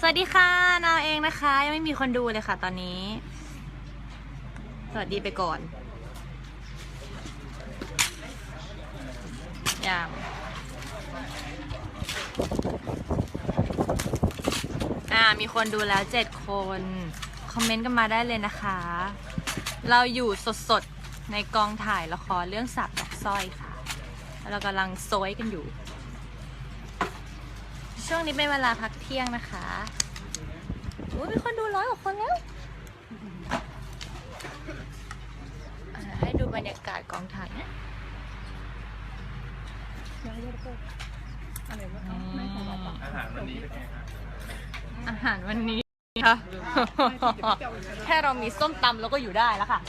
สวัสดีค่ะนาวเองนะคะ ยังไม่มีคนดูเลยค่ะ ตอนนี้ สวัสดีไปก่อนยามอ่ามีคนดูแล้วเจ็ดคน คอมเมนต์กันมาได้เลยนะคะ เราอยู่สดๆ ในกองถ่ายละครเรื่องสับดอกสร้อยค่ะ เรากำลังโซยกันอยู่ ช่วงนี้เป็นเวลาพักเที่ยงนะคะอุ้ยมีคนดูร้อยกว่าคนแล้วอ่าให้ดูบรรยากาศกองถ่ายนะอืมอาหารวันนี้เป็นไงครับอาหารวันนี้ค่ะ แค่เรามีส้มตำแล้วก็อยู่ได้แล้วค่ะ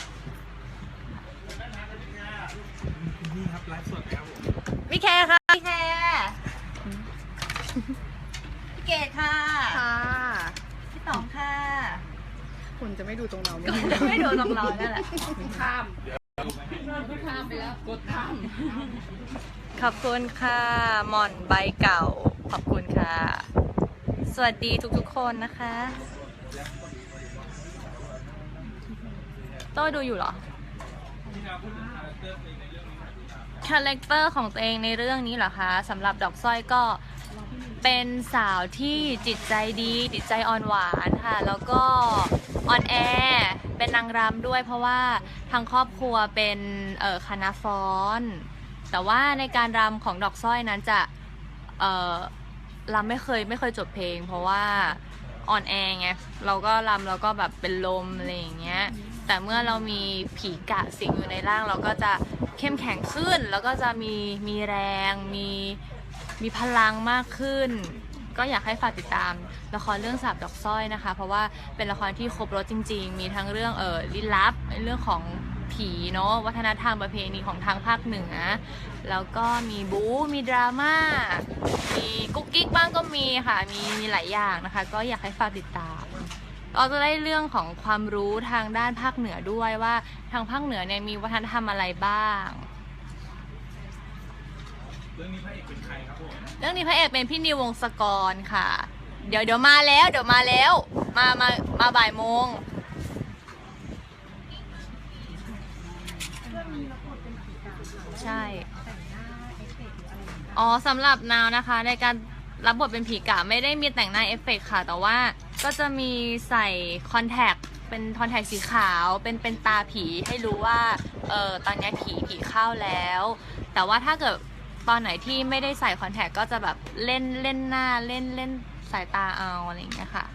นี่ครับไลฟ์สดครับผมพี่แคร์ค่ะพี่แคร์พี่ เกดค่ะ ค่ะพี่ต๋องค่ะคุณจะไม่ดูตรงเราไหมไม่โดนลองเรานั่นแหละข้ามข้ามไปแล้วกดข้ามขอบคุณค่ะหม่อนใบเก่า ขอบคุณค่ะ สวัสดีทุกๆคนนะคะ โต้ดูอยู่เหรอคาแรคเตอร์ของตัวเองในเรื่องนี้เหรอคะสำหรับดอกสร้อยก็ เป็นสาวที่จิตใจดีจิตใจอ่อนหวานค่ะ แล้วก็ออนแอร์เป็นนางรำด้วยเพราะว่าทางครอบครัวเป็นเออคณะฟ้อน แต่ว่าในการรำของดอกสร้อยนั้นจะเออรำไม่เคยไม่เคยจบเพลง เพราะว่าอ่อนแอไงเราก็รำเราก็แบบเป็นลมอะไรอย่างเงี้ยแต่เมื่อเรามีผีกะสิงอยู่ในร่าง เราก็จะเข้มแข็งขึ้น แล้วก็จะมีมีแรงมี มีพลังมากขึ้น ก็อยากให้ฝากติดตามละครเรื่องสาบดอกสร้อยนะคะ เพราะว่าเป็นละครที่ครบรถจริง ๆ มีทั้งเรื่องเออลี้ลับเรื่องของผีเนาะวัฒนธรรมประเพณีของทางภาคเหนือ แล้วก็มีบู๊มีดราม่ามีกุ๊กกิ๊กบ้างก็มีค่ะมีมีหลายอย่างนะคะ ก็อยากให้ฝากติดตามเราจะได้เรื่องของความรู้ทางด้านภาคเหนือด้วยว่าทางภาคเหนือเนี่ยมีวัฒนธรรมอะไรบ้าง เรื่องนี้พระเอกเป็นใครครับผมเรื่องนี้พระเอกเป็นพี่นิววงศกรค่ะ เดี๋ยวเดี๋ยวมาแล้ว เดี๋ยวมาแล้ว มามามาบ่ายโมงใช่ อ๋อสำหรับนาวนะคะ ในการรับบทเป็นผีกะไม่ได้มีแต่งหน้าเอฟเฟกต์ค่ะ แต่ว่าก็จะมีใส่คอนแทคเป็นคอนแทคสีขาวเป็นเป็นตาผีให้รู้ว่าเออตอนนี้ผีผีเข้าแล้ว แต่ว่าถ้าเกิด ตอนไหนที่ไม่ได้ใส่คอนแทคก็จะแบบเล่นเล่นหน้าเล่นเล่นสายตาเอาอะไรอย่างเงี้ยค่ะ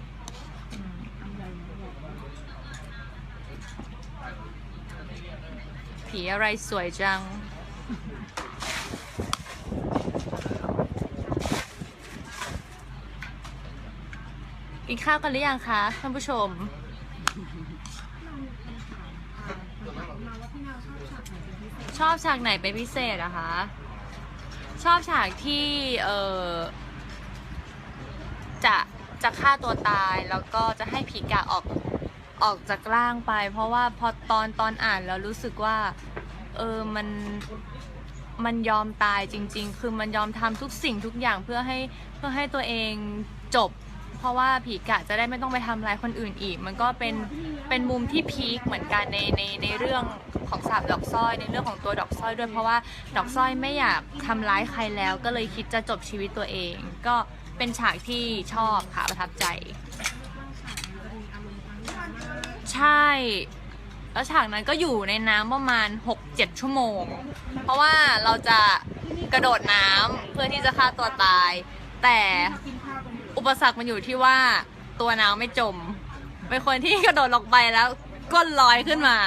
ผีอะไรสวยจัง กินข้าวกันหรือยังคะท่านผู้ชมชอบฉากไหนเป็นพิเศษอะคะ ชอบฉากที่เออจะจะฆ่าตัวตายแล้วก็จะให้ผีกะออกออกจากร่างไป เพราะว่าพอตอนตอนอ่านแล้วรู้สึกว่า เออมันมันยอมตายจริง ๆ คือมันยอมทำทุกสิ่งทุกอย่างเพื่อให้เพื่อให้ตัวเองจบ เพราะว่าผีกะจะได้ไม่ต้องไปทำร้ายคนอื่นอีก มันก็เป็นเป็นมุมที่พีคเหมือนกันในในในเรื่องของสาบดอกสร้อย ในเรื่องของตัวดอกสร้อยด้วยเพราะว่าดอกสร้อยไม่อยากทำร้ายใครแล้ว ก็เลยคิดจะจบชีวิตตัวเอง ก็เป็นฉากที่ชอบค่ะประทับใจ ใช่แล้วฉากนั้นก็อยู่ในน้ำประมาณ 6-7 ชั่วโมง เพราะว่าเราจะกระโดดน้ำเพื่อที่จะฆ่าตัวตาย แต่ อุปสรรคมันอยู่ที่ว่าตัวน้ำไม่จม เป็นคนที่กระโดดลงไปแล้วก้นลอยขึ้นมา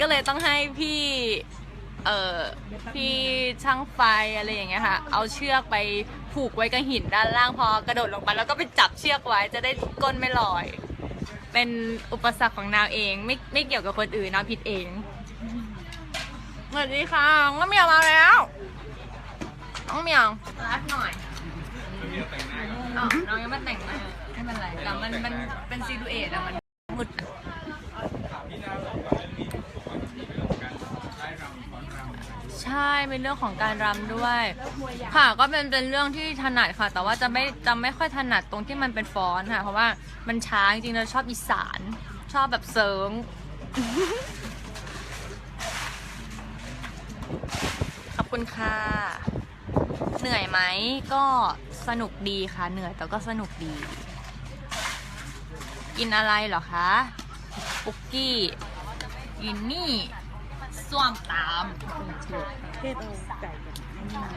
ก็เลยต้องให้พี่ เอ่อ พี่ช่างไฟอะไรอย่างเงี้ยค่ะ เอาเชือกไปผูกไว้กับหินด้านล่างพอกระโดดลงไปแล้วก็ไปจับเชือกไว้จะได้ก้นไม่ลอย เป็นอุปสรรคของนาวเองไม่ไม่เกี่ยวกับคนอื่นนาวผิดเองสวัสดีค่ะน้องเมียวมาแล้วน้องเหมียวรักหน่อย เรื่องนี้แต่งหน้าก่อน อ๋อน้องยังไม่ แต่งหน้าไม่เป็นไรแต่มันมันเป็นซีดูเอทอะมันมุดอะพี่เรื่องนี้บอกว่ามีเรื่องของการรำฟ้อนรำใช่มีเรื่องของกาด้วย ค่ะก็เป็นเป็นเรื่องที่ถนัดค่ะ แต่ว่าจะไม่จะไม่ค่อยถนัดตรงที่มันเป็นฟ้อนต์ค่ะ เพราะว่ามันช้าจริงๆเราชอบอีสาน ชอบแบบเซิงขอบคุณค่ะ เหนื่อยไหมก็ สนุกดีค่ะ เหนื่อยแต่ก็สนุกดี กินอะไรเหรอคะปุกกี้กินนี่ส้วมตามเทศเอาไก่กับอันนี้มา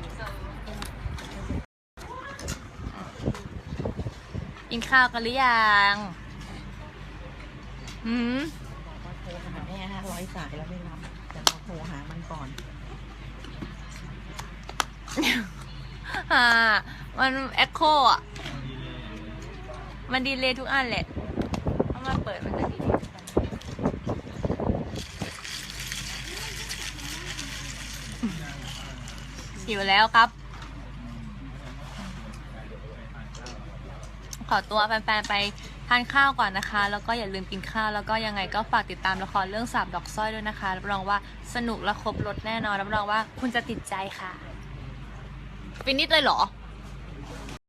กินข้าวกันหรือยังอืมบอกว่าโทรหาแม่ห้าร้อยสายแล้วไม่รับแต่เราโทรหามันก่อนอ่า มันเอ็กโคอะ มันดีเลยทุกอันแหละถ้ามาเปิดมันจะดีเลยทุกอันหิวแล้วครับ ขอตัวแฟนๆไปทานข้าวก่อนนะคะ แล้วก็อย่าลืมกินข้าว แล้วก็ยังไงก็ฝากติดตามละครเรื่องสาบดอกสร้อยด้วยนะคะ รับรองว่าสนุกและครบรถแน่นอน รับรองว่าคุณจะติดใจค่ะ ฟินิชเลยเหรอ